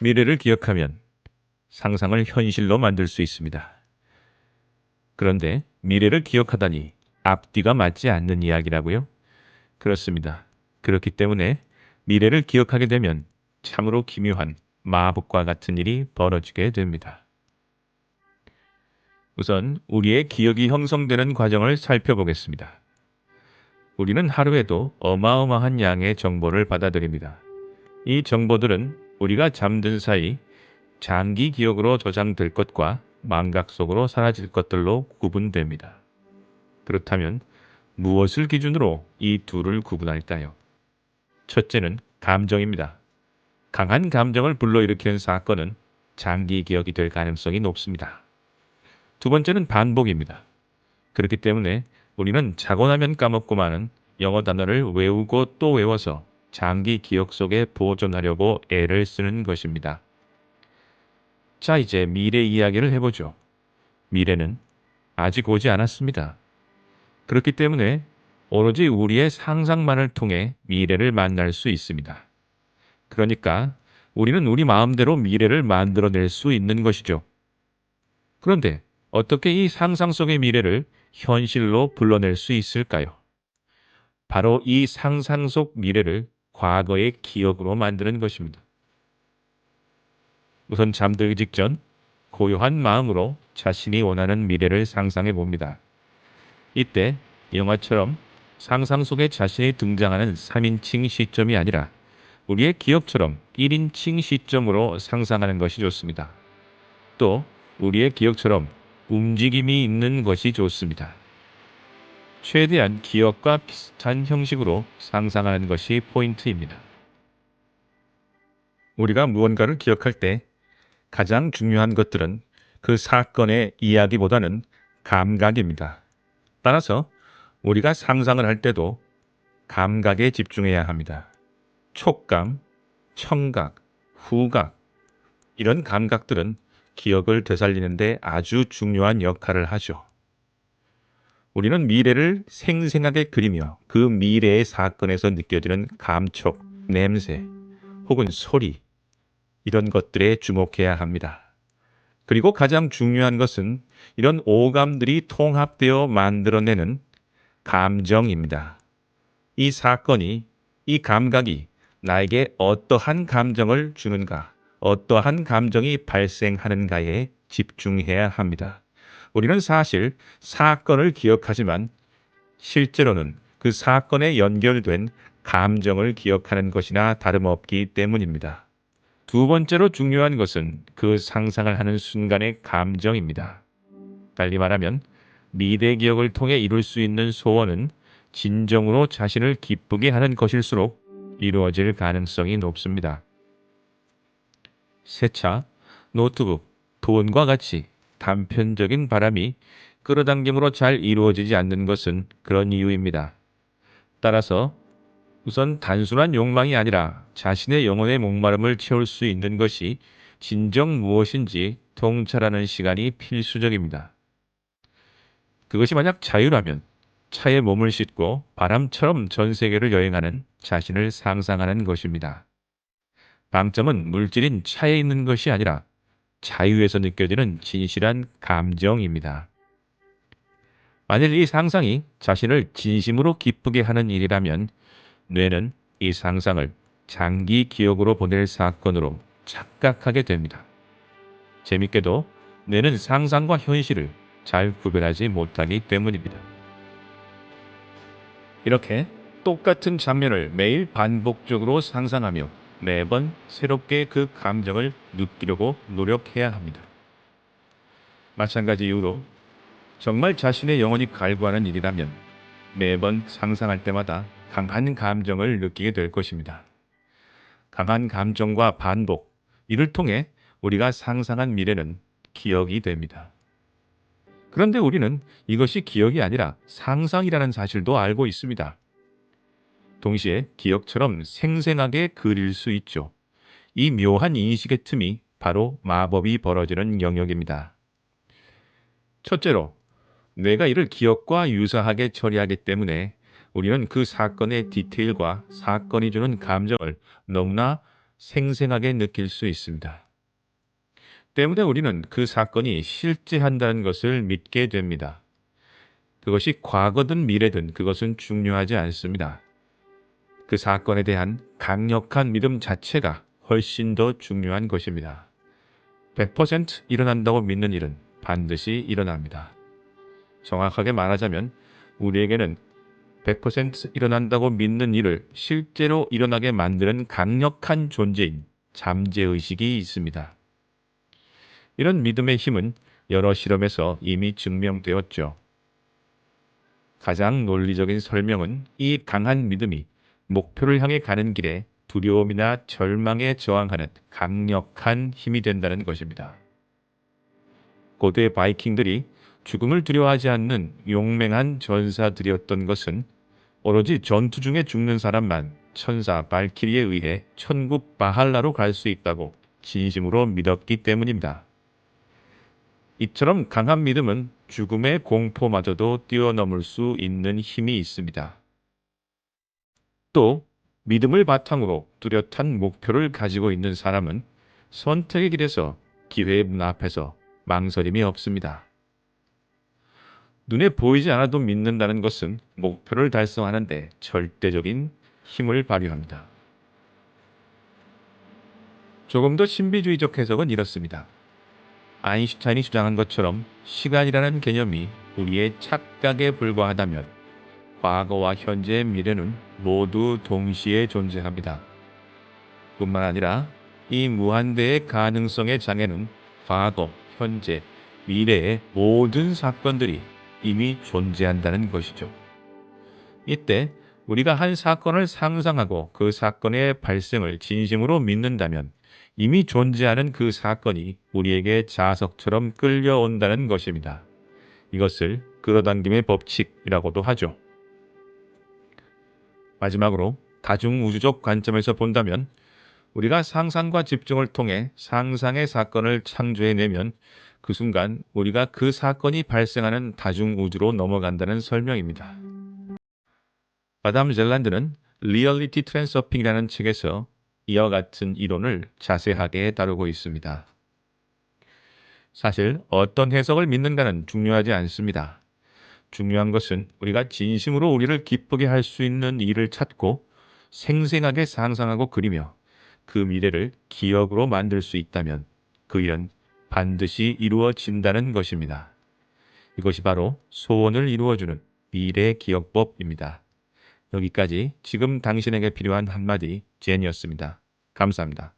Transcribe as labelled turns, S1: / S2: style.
S1: 미래를 기억하면 상상을 현실로 만들 수 있습니다. 그런데 미래를 기억하다니 앞뒤가 맞지 않는 이야기라고요? 그렇습니다. 그렇기 때문에 미래를 기억하게 되면 참으로 기묘한 마법과 같은 일이 벌어지게 됩니다. 우선 우리의 기억이 형성되는 과정을 살펴보겠습니다. 우리는 하루에도 어마어마한 양의 정보를 받아들입니다. 이 정보들은 우리가 잠든 사이 장기 기억으로 저장될 것과 망각 속으로 사라질 것들로 구분됩니다. 그렇다면 무엇을 기준으로 이 둘을 구분할까요? 첫째는 감정입니다. 강한 감정을 불러일으키는 사건은 장기 기억이 될 가능성이 높습니다. 두 번째는 반복입니다. 그렇기 때문에 우리는 자고 나면 까먹고 마는 영어 단어를 외우고 또 외워서 장기 기억 속에 보존하려고 애를 쓰는 것입니다. 자, 이제 미래 이야기를 해보죠. 미래는 아직 오지 않았습니다. 그렇기 때문에 오로지 우리의 상상만을 통해 미래를 만날 수 있습니다. 그러니까 우리는 우리 마음대로 미래를 만들어낼 수 있는 것이죠. 그런데 어떻게 이 상상 속의 미래를 현실로 불러낼 수 있을까요? 바로 이 상상 속 미래를 과거의 기억으로 만드는 것입니다. 우선 잠들기 직전 고요한 마음으로 자신이 원하는 미래를 상상해 봅니다. 이때 영화처럼 상상 속에 자신이 등장하는 3인칭 시점이 아니라 우리의 기억처럼 1인칭 시점으로 상상하는 것이 좋습니다. 또 우리의 기억처럼 움직임이 있는 것이 좋습니다. 최대한 기억과 비슷한 형식으로 상상하는 것이 포인트입니다. 우리가 무언가를 기억할 때 가장 중요한 것들은 그 사건의 이야기보다는 감각입니다. 따라서 우리가 상상을 할 때도 감각에 집중해야 합니다. 촉감, 청각, 후각, 이런 감각들은 기억을 되살리는데 아주 중요한 역할을 하죠. 우리는 미래를 생생하게 그리며 그 미래의 사건에서 느껴지는 감촉, 냄새, 혹은 소리, 이런 것들에 주목해야 합니다. 그리고 가장 중요한 것은 이런 오감들이 통합되어 만들어내는 감정입니다. 이 사건이, 이 감각이 나에게 어떠한 감정을 주는가, 어떠한 감정이 발생하는가에 집중해야 합니다. 우리는 사실 사건을 기억하지만 실제로는 그 사건에 연결된 감정을 기억하는 것이나 다름없기 때문입니다. 두 번째로 중요한 것은 그 상상을 하는 순간의 감정입니다. 달리 말하면 미래 기억을 통해 이룰 수 있는 소원은 진정으로 자신을 기쁘게 하는 것일수록 이루어질 가능성이 높습니다. 세차, 노트북, 돈과 같이 단편적인 바람이 끌어당김으로 잘 이루어지지 않는 것은 그런 이유입니다. 따라서 우선 단순한 욕망이 아니라 자신의 영혼의 목마름을 채울 수 있는 것이 진정 무엇인지 통찰하는 시간이 필수적입니다. 그것이 만약 자유라면 차에 몸을 싣고 바람처럼 전 세계를 여행하는 자신을 상상하는 것입니다. 방점은 물질인 차에 있는 것이 아니라 자유에서 느껴지는 진실한 감정입니다. 만일 이 상상이 자신을 진심으로 기쁘게 하는 일이라면 뇌는 이 상상을 장기 기억으로 보낼 사건으로 착각하게 됩니다. 재밌게도 뇌는 상상과 현실을 잘 구별하지 못하기 때문입니다. 이렇게 똑같은 장면을 매일 반복적으로 상상하며 매번 새롭게 그 감정을 느끼려고 노력해야 합니다. 마찬가지 이유로 정말 자신의 영혼이 갈구하는 일이라면 매번 상상할 때마다 강한 감정을 느끼게 될 것입니다. 강한 감정과 반복, 이를 통해 우리가 상상한 미래는 기억이 됩니다. 그런데 우리는 이것이 기억이 아니라 상상이라는 사실도 알고 있습니다. 동시에 기억처럼 생생하게 그릴 수 있죠. 이 묘한 인식의 틈이 바로 마법이 벌어지는 영역입니다. 첫째로, 뇌가 이를 기억과 유사하게 처리하기 때문에 우리는 그 사건의 디테일과 사건이 주는 감정을 너무나 생생하게 느낄 수 있습니다. 때문에 우리는 그 사건이 실제한다는 것을 믿게 됩니다. 그것이 과거든 미래든 그것은 중요하지 않습니다. 그 사건에 대한 강력한 믿음 자체가 훨씬 더 중요한 것입니다. 100% 일어난다고 믿는 일은 반드시 일어납니다. 정확하게 말하자면 우리에게는 100% 일어난다고 믿는 일을 실제로 일어나게 만드는 강력한 존재인 잠재의식이 있습니다. 이런 믿음의 힘은 여러 실험에서 이미 증명되었죠. 가장 논리적인 설명은 이 강한 믿음이 목표를 향해 가는 길에 두려움이나 절망에 저항하는 강력한 힘이 된다는 것입니다. 고대 바이킹들이 죽음을 두려워하지 않는 용맹한 전사들이었던 것은 오로지 전투 중에 죽는 사람만 천사 발키리에 의해 천국 바할라로 갈 수 있다고 진심으로 믿었기 때문입니다. 이처럼 강한 믿음은 죽음의 공포마저도 뛰어넘을 수 있는 힘이 있습니다. 또 믿음을 바탕으로 뚜렷한 목표를 가지고 있는 사람은 선택의 길에서 기회의 문 앞에서 망설임이 없습니다. 눈에 보이지 않아도 믿는다는 것은 목표를 달성하는데 절대적인 힘을 발휘합니다. 조금 더 신비주의적 해석은 이렇습니다. 아인슈타인이 주장한 것처럼 시간이라는 개념이 우리의 착각에 불과하다면 과거와 현재의 미래는 모두 동시에 존재합니다. 뿐만 아니라 이 무한대의 가능성의 장애는 과거, 현재, 미래의 모든 사건들이 이미 존재한다는 것이죠. 이때 우리가 한 사건을 상상하고 그 사건의 발생을 진심으로 믿는다면 이미 존재하는 그 사건이 우리에게 자석처럼 끌려온다는 것입니다. 이것을 끌어당김의 법칙이라고도 하죠. 마지막으로 다중우주적 관점에서 본다면 우리가 상상과 집중을 통해 상상의 사건을 창조해내면 그 순간 우리가 그 사건이 발생하는 다중우주로 넘어간다는 설명입니다. 아담 젤란드는 리얼리티 트랜서핑이라는 책에서 이와 같은 이론을 자세하게 다루고 있습니다. 사실 어떤 해석을 믿는가는 중요하지 않습니다. 중요한 것은 우리가 진심으로 우리를 기쁘게 할 수 있는 일을 찾고 생생하게 상상하고 그리며 그 미래를 기억으로 만들 수 있다면 그 일은 반드시 이루어진다는 것입니다. 이것이 바로 소원을 이루어주는 미래 기억법입니다. 여기까지 지금 당신에게 필요한 한마디 제니였습니다. 감사합니다.